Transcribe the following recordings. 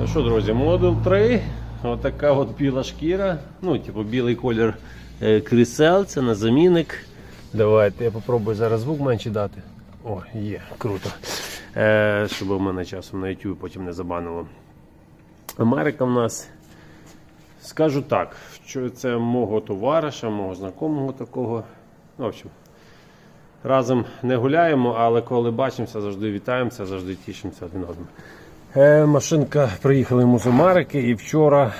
Ну що, друзі, Model 3, отака от біла шкіра, ну, типу білий колір е, крісел, це на замінник. Давайте я попробую зараз звук менше дати. О, є, круто. Е, щоб у мене часом на YouTube потім не забанило. Америка в нас, скажу так, що це мого товариша, мого знайомого такого. Ну, в общем, разом не гуляємо, але коли бачимося, завжди вітаємося, завжди тішимося один одним. Е, машинка приїхала йому з Америки і вчора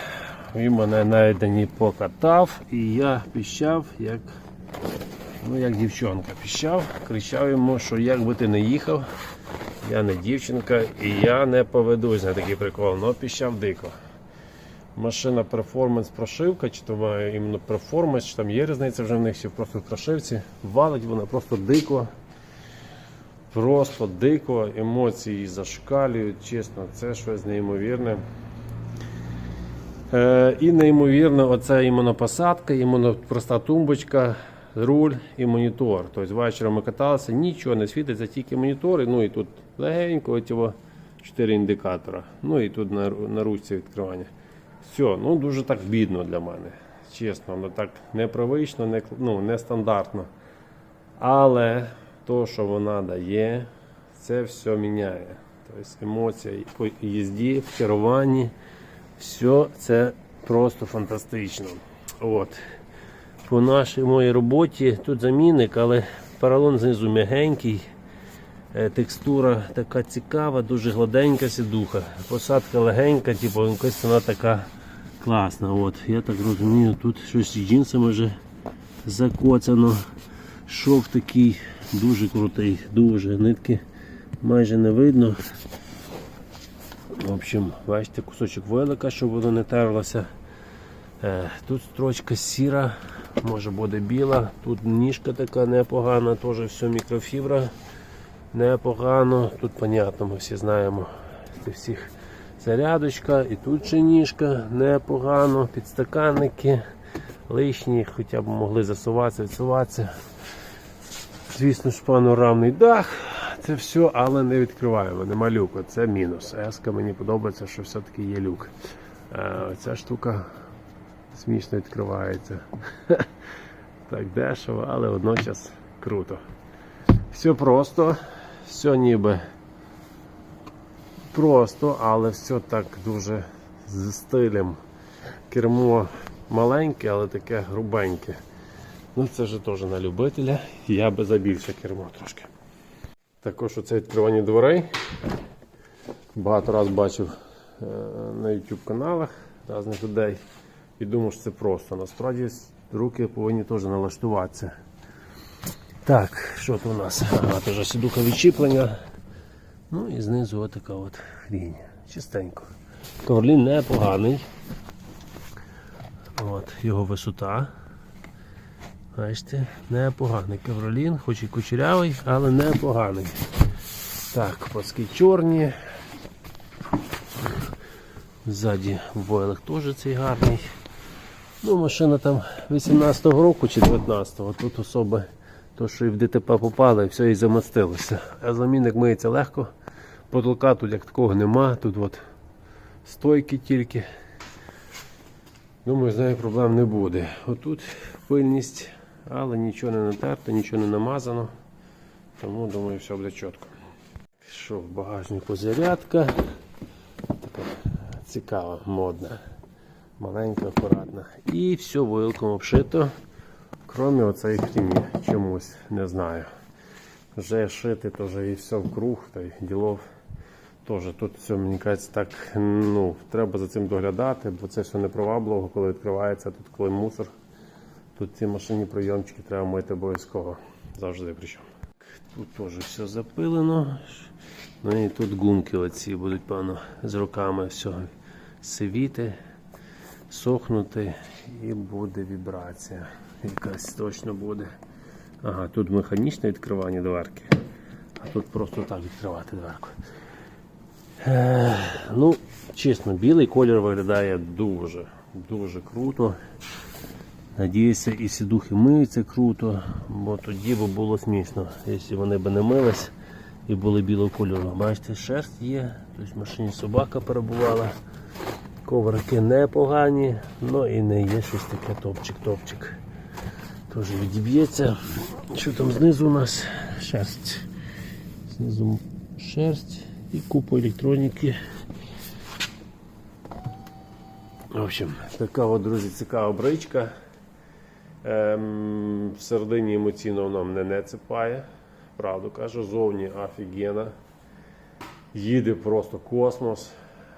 він мене на дні покатав і я піщав, як, ну, як дівчонка піщав, кричав йому, що як би ти не їхав, я не дівчинка і я не поведусь на такий прикол, але піщав дико. Машина перформанс прошивка, чи то має іменно перформанс, чи там є різниця вже в них чи просто в прошивці. Валить вона просто дико. Просто дико, емоції зашкалюють, чесно, це щось неймовірне. Е, і неймовірно, оце іменно посадка, іменно проста тумбочка, руль і монітор. Тобто вечором ми каталися, нічого не світиться, тільки монітори. Ну і тут легенько от його 4 індикатора. Ну і тут на, на ручці відкривання. Все, ну дуже так бідно для мене. Чесно, ну так непривично, не, ну, нестандартно. Але то, що вона дає, це все міняє. Тобто емоція по їзді, в керуванні, все це просто фантастично. От. По нашій моїй роботі тут замінник, але поролон знизу м'ягенький. Е, Текстура така цікава, дуже гладенька сідуха. Посадка легенька, типу якась вона така класна. От. Я так розумію, тут щось з джинсами вже закоцано. Шов такий дуже крутий, дуже нитки майже не видно. В общем, бачите, кусочок велика, щоб воно не терлося. Е, Тут строчка сіра, може буде біла. Тут ніжка така непогана, теж все мікрофібра. Непогано. Тут, понятно, ми всі знаємо це всіх зарядочка. І тут ще ніжка непогано, підстаканники лишні, хоча б могли засуватися, відсуватися. Звісно ж, панорамний дах. Це все, але не відкриваємо, нема люку. Це мінус. Еска мені подобається, що все-таки є люк. Е, Ця штука смішно відкривається. Так дешево, але водночас круто. Все просто, все ніби просто, але все так дуже з стилем. Кермо маленьке, але таке грубеньке. Ну це вже теж на любителя. Я би забільше кермо трошки. Також оце відкривання дверей. Багато раз бачив е, на YouTube каналах різних людей і думав, що це просто. Насправді руки повинні теж налаштуватися. Так, що тут у нас? Ага, теж сідуха відчіплення. Ну і знизу отака от хрінь. Чистенько. Коверлін непоганий. От, його висота. Бачите, непоганий ковролін, хоч і кучерявий, але непоганий. Так, паски чорні. Ззаді войлик теж цей гарний. Ну, машина там 18-го року чи 19-го. Тут особи, то що і в ДТП попали, і все і замастилося. А замінник миється легко. Потолка тут як такого нема. Тут от стойки тільки. Думаю, з нею проблем не буде. Отут пильність, але нічого не натерто, нічого не намазано. Тому думаю, все буде чітко. Що в багажнику зарядка. Така цікава, модна, маленька, акуратна. І все вилком обшито. Крім оцеї хрімі чомусь, не знаю. Вже шити, то вже і все вкруг, та й ділов. Тоже тут все, мені кажеться, так, ну, треба за цим доглядати, бо це все непривабливо, коли відкривається, тут коли мусор. Тут ці машинні прийомчики треба мити обов'язково. Завжди причому. Тут теж все запилено. Ну і тут гумки оці будуть, певно, з руками все сивіти, сохнути і буде вібрація. Якась точно буде. Ага, тут механічне відкривання дверки, а тут просто так відкривати дверку. Е, ну, чесно, білий колір виглядає дуже, дуже круто. Надіюся, і сідухи миються круто, бо тоді б було смішно, якщо вони б не мились і були білого кольору. Бачите, шерсть є, тобто в машині собака перебувала. Коврики непогані, ну і не є щось таке топчик-топчик. Теж відіб'ється. Що там знизу у нас? Шерсть. Знизу шерсть і купа електроніки. В общем, така от, друзі, цікава бричка. Ем, всередині емоційно воно мене не цепає. Правду кажу, зовні офігена. Їде просто космос.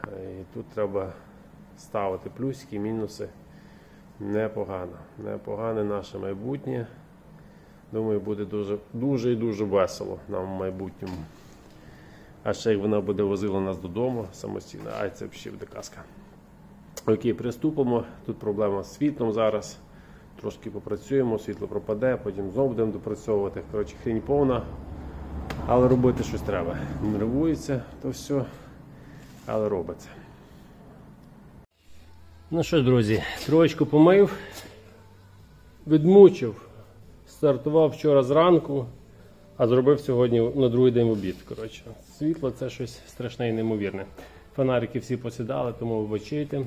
Е, І тут треба ставити плюсики, мінуси. Непогано. Непогане наше майбутнє. Думаю, буде дуже, дуже і дуже весело нам в майбутньому. А ще як вона буде возила нас додому самостійно, ай це взагалі буде казка. Окей, приступимо. Тут проблема з світлом зараз. Трошки попрацюємо, світло пропаде, потім знову будемо допрацьовувати. Коротше, хрінь повна. Але робити щось треба. Нервується то все, але робиться. Ну що, друзі, троєчку помив, відмучив. Стартував вчора зранку, а зробив сьогодні на другий день в обід. Коротше, світло це щось страшне і неймовірне. Фонарики всі посідали, тому вибачайте.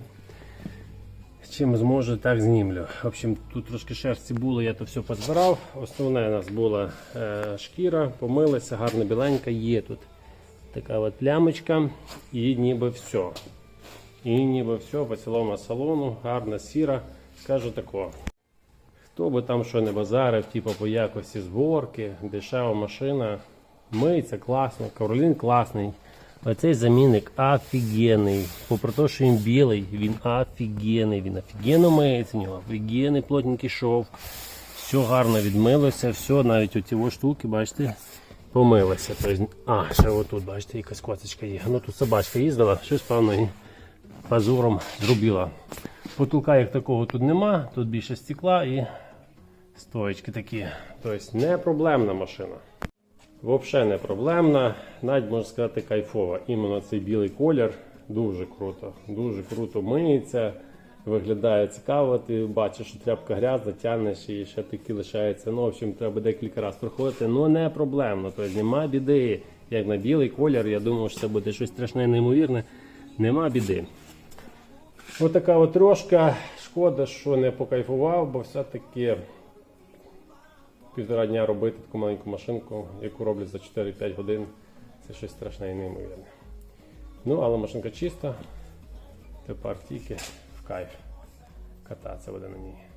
Чим зможу, так знімлю. В общем, тут трошки шерсті було, я то все позбирав. Основне у нас була е, шкіра, помилася, гарна біленька, є тут така от плямочка і ніби все. І ніби все по цілому салону, гарна сіра. Скажу тако. Хто би там що не базарив, типу по якості зборки, дешева машина, миється класно, Каролін класний. Оцей замінник офігенний. Попри те, що він білий, він офігенний, він офігенно миється, в нього офігенний плотненький шов. Все гарно відмилося, все, навіть оці штуки, бачите, помилося. Тобто, а, ще отут, бачите, якась косточка є. Ну тут собачка їздила, щось певно і пазуром зробила. Потолка як такого тут нема, тут більше стекла і стоечки такі. Тобто не проблемна машина. Взагалі не проблемна, навіть можна сказати кайфова. Іменно цей білий колір дуже круто. Дуже круто миється, виглядає цікаво. Ти бачиш, що тряпка грязна, тягнеш і ще таки лишається. Ну, в общем, треба декілька разів проходити. Ну не проблемно. Тобто нема біди. Як на білий колір, я думав, що це буде щось страшне, неймовірне. Нема біди. Отака от трошка. Шкода, що не покайфував, бо все-таки півтора дня робити таку маленьку машинку, яку роблять за 4-5 годин, це щось страшне і неймовірне. Ну, але машинка чиста. Тепер тільки в кайф кататися буде на ній.